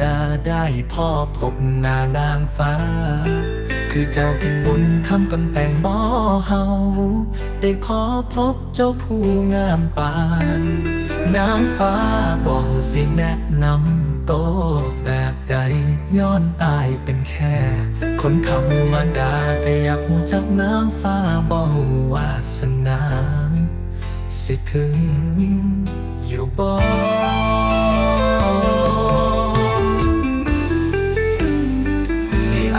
ดาได้พ่อพบนานางฟ้า คือเจ้าเป็นบุญทำกันแต่งบ่อเฮาได้พ่อพบเจ้าผู้งามปานนางฟ้าบอกสิแนะนำโตแบบใดย้อนตายเป็นแค่ คนธรรมดาแต่อยากหูจักนางฟ้าบอกวาสนา สิถึง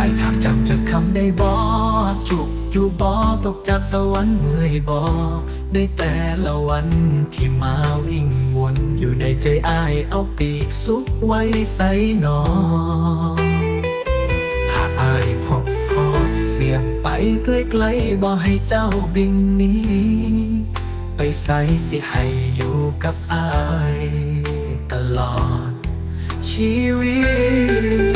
ายถามจำจะคำได้บ่จุกอยู่บ่ตกจากสวรรค์เมื่อยบ่ได้แต่ละวันที่มาวิ่งวนอยู่ในใจอายเอาปีกซุกไว้ใส่นอถ้าอายพบพอสิเสียงไปใกล้ๆบ่ให้เจ้าบินนี้ ไปใส่สิให้อยู่กับอาย ตลอดชีวิต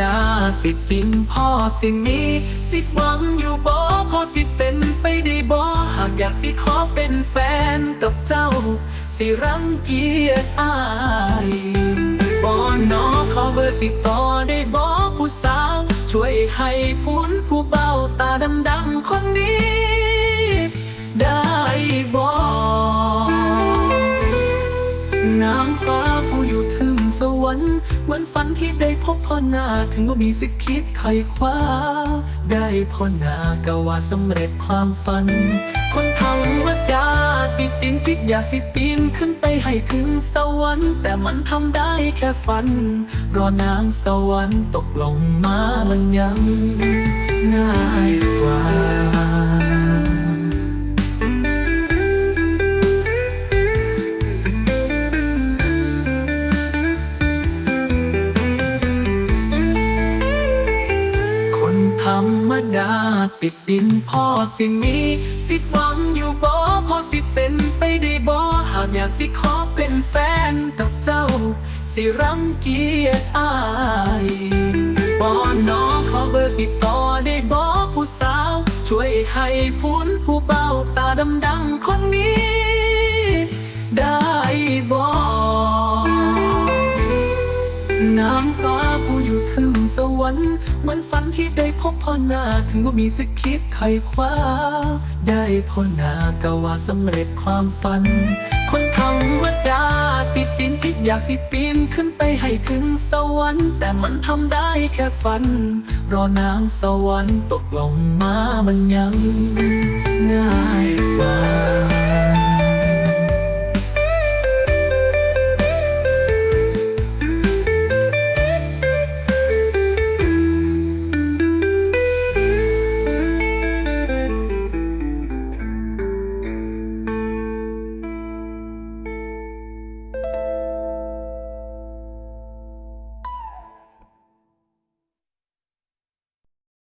ดาติดดินพ่อสิมีสิทธิ์หวังอยู่บ่พอสิเป็นไปได้บ่หากอยากสิขอเป็นแฟนกับเจ้า สิรังเกียจอายบ่นอขอเบอร์ติดต่อได้บ่ผู้สาว ช่วยให้พ้นผู้เบาตาดำๆคนนี้ งสวรรค์เหมือนฝันที่ได้พบพ่อหน้าถึงว่ามีสิทธิ์คิดไขคว้า ได้พ่อหน้าก็ว่าสำเร็จความฝัน คนธรรมดาติดดินติดอยากสิปีนขึ้นไปให้ถึงสวรรค์แต่มันทำได้แค่ฝัน รอนางสวรรค์ตกลงมามันยังง่ายกว่า รรมดาติดดินพ่อสิมีสิหวังอยู่บ่พ่อสิเป็นไปได้บ่หากอยากสิขอเป็นแฟนกับเจ้า สิรังเกียจอายบ่น้องขอเบอร์ติดต่อได้บ่ผู้สาว ช่วยให้พ้นผู้เบาตาดำๆคนนี้ ได้บ่ นางฟ้าผู้อยู่ถึงสวรรค์เหมือนฝันที่ได้พบพ่อนาถึงว่ามีสิทธิ์คิดไขคว้า ได้พ่อนาก็ว่าสำเร็จความฝัน คนธรรมดาติดดินติดอยากสิปีนขึ้นไปให้ถึงสวรรค์ แต่มันทำได้แค่ฝัน รอนางสวรรค์ตกลงมามันยังง่าย